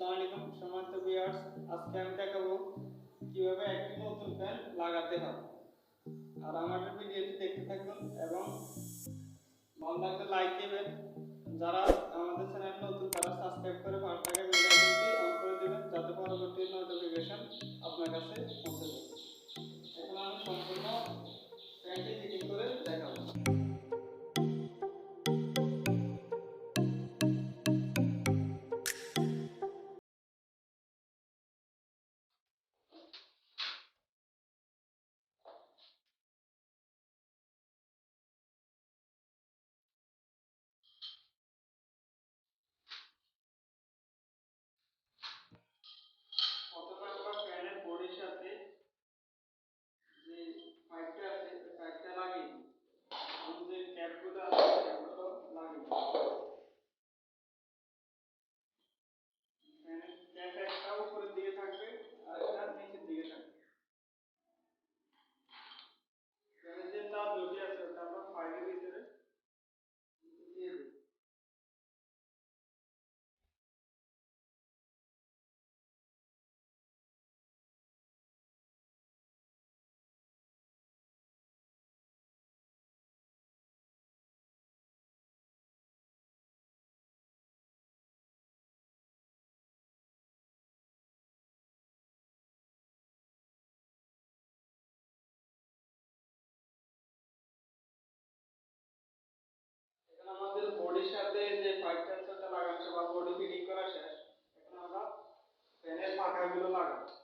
আসসালামু আলাইকুম। সম্মানিত ভিউয়ার্স আজকে আমি দেখাবো কীভাবে একটি নতুন ফ্যান লাগাতে হয়। আর আমাদের ভিডিওটি দেখতে থাকুন এবং ভালো লাগলে লাইক দেবেন। যারা আমাদের চ্যানেল নতুন তারা সাবস্ক্রাইব করে পাঁচ টাকা বডির সাথে যে আছে ওটা লাগানো বা বডি ফিটিং করা শেষ, এখন আমরা ফ্যানের পাখাগুলো লাগাবো।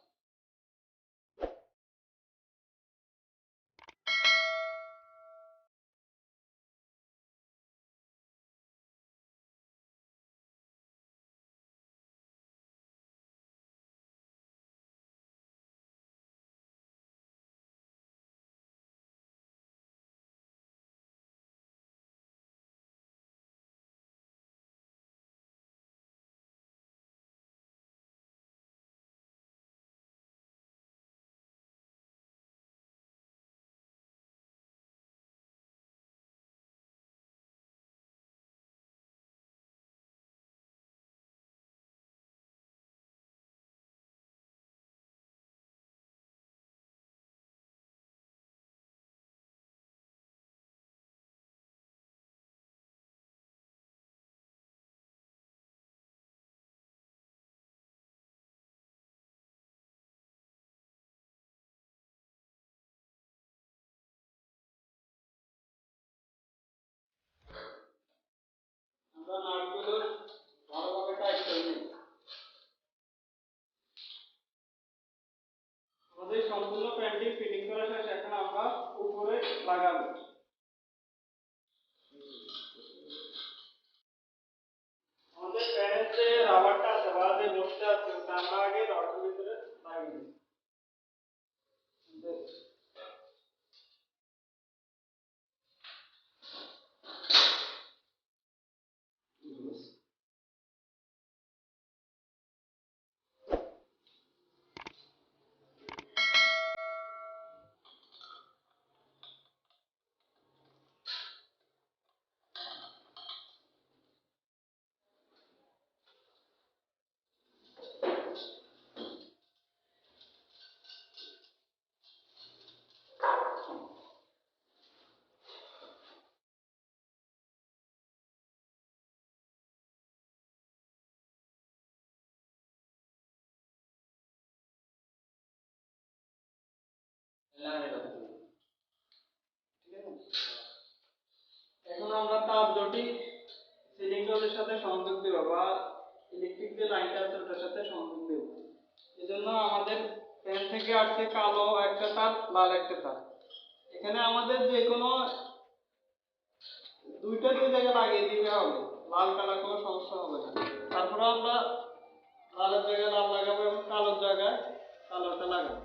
যে বোর্ডটা আছে ওটা আমরা এখন আমরা তার দুটি সিলিং রডের সাথে সংযোগ দেব বা ইলেকট্রিক যে লাইনটা আছে ওটার সাথে সংযোগ দেব। এজন্য আমাদের ফ্যান থেকে আসছে কালো একটা তার লাল একটা তার এখানে আমাদের যে কোনো দুইটা দুই জায়গায় লাগিয়ে দিতে হবে। লাল কালার কোনো সমস্যা হবে না। তারপরে আমরা লালের জায়গায় লাল লাগাবো এবং কালোর জায়গায় কালোটা লাগাবো।